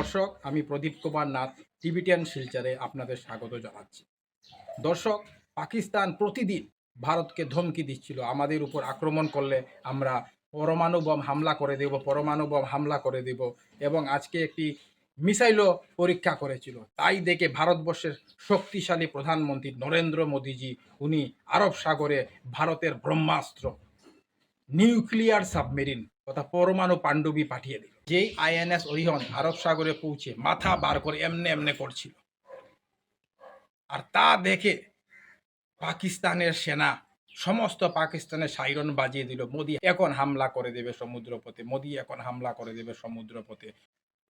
দর্শক, আমি প্রদীপ কুমার নাথ টিবিটিয়ান শিলচারে আপনাদের স্বাগত জানাচ্ছি। দর্শক, পাকিস্তান প্রতিদিন ভারতকে ধমকি দিচ্ছিল। আমাদের উপর আক্রমণ করলে আমরা পরমাণু বম হামলা করে দেব, পরমাণু বম হামলা করে দেব এবং আজকে একটি মিসাইলও পরীক্ষা করেছিল। তাই দেখে ভারতবর্ষের শক্তিশালী প্রধানমন্ত্রী নরেন্দ্র মোদীজি, উনি আরব সাগরে ভারতের ব্রহ্মাস্ত্র, নিউক্লিয়ার সাবমেরিন তথা পরমাণু পাণ্ডবী পাঠিয়ে দিল। যেই আইএনএস অরিহন আরব সাগরে পৌঁছে মাথা বার করে এমনে এমনে করছিল। আর তা দেখে পাকিস্তানের সেনা, সমস্ত পাকিস্তানের সাইরন বাজিয়ে দিল, মোদি এখন হামলা করে দেবে সমুদ্রপথে, মোদি এখন হামলা করে দেবে সমুদ্রপথে।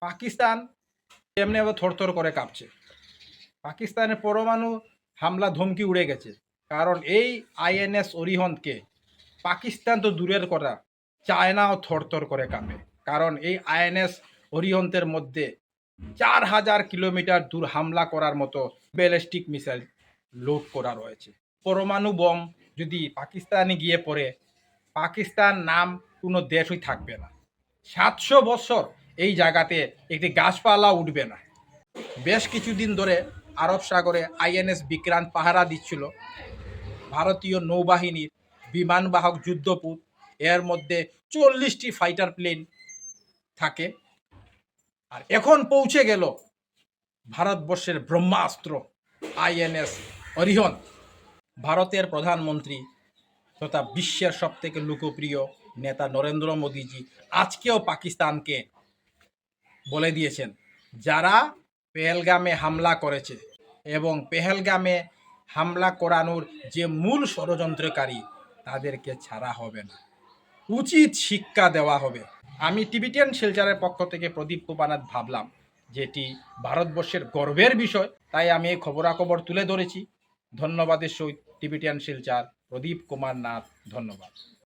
পাকিস্তান এমনি আবার থরথর করে কাঁপছে। পাকিস্তানের পরমাণু হামলা ধমকি উড়ে গেছে। কারণ এই আইএনএস অরিহন্তকে পাকিস্তান তো দূরের কথা চায়নাও থরথর করে কাঁপে। কারণ এই আইএনএস অরিহন্তের মধ্যে চার হাজার কিলোমিটার দূর হামলা করার মতো ব্যালিস্টিক মিসাইল লোড করা রয়েছে। পরমাণু বম যদি পাকিস্তানে গিয়ে পড়ে, পাকিস্তান নাম কোনো দেশই থাকবে না। সাতশো বছর এই জায়গাতে একটি গাছপালা উঠবে না। বেশ কিছুদিন ধরে আরব সাগরে আইএনএস বিক্রান্ত পাহারা দিচ্ছিল। ভারতীয় নৌবাহিনীর বিমানবাহক যুদ্ধপুত এর মধ্যে চল্লিশটি ফাইটার প্লেন থাকে। আর এখন পৌঁছে গেল ভারতবর্ষের ব্রহ্মাস্ত্র আইএনএস অরিহন। ভারতের প্রধানমন্ত্রী তথা বিশ্বের সব থেকে লোকপ্রিয় নেতা নরেন্দ্র মোদীজি আজকেও পাকিস্তানকে বলে দিয়েছেন, যারা পেহেলগামে হামলা করেছে এবং পেহেলগামে হামলা করানোর যে মূল ষড়যন্ত্রকারী তাদেরকে ছাড়া হবে না। উচিত শিক্ষা দেওয়া হবে। আমি টিবিটিয়ান শিলচারের পক্ষ থেকে প্রদীপ কুপানাথ ভাবলাম, যেটি ভারতবর্ষের গর্বের বিষয়, তাই আমি এই খবরাখবর তুলে ধরেছি। ধন্যবাদের সহিত টিবিটিয়ান শিলচার প্রদীপ কুমার নাথ ধন্যবাদ।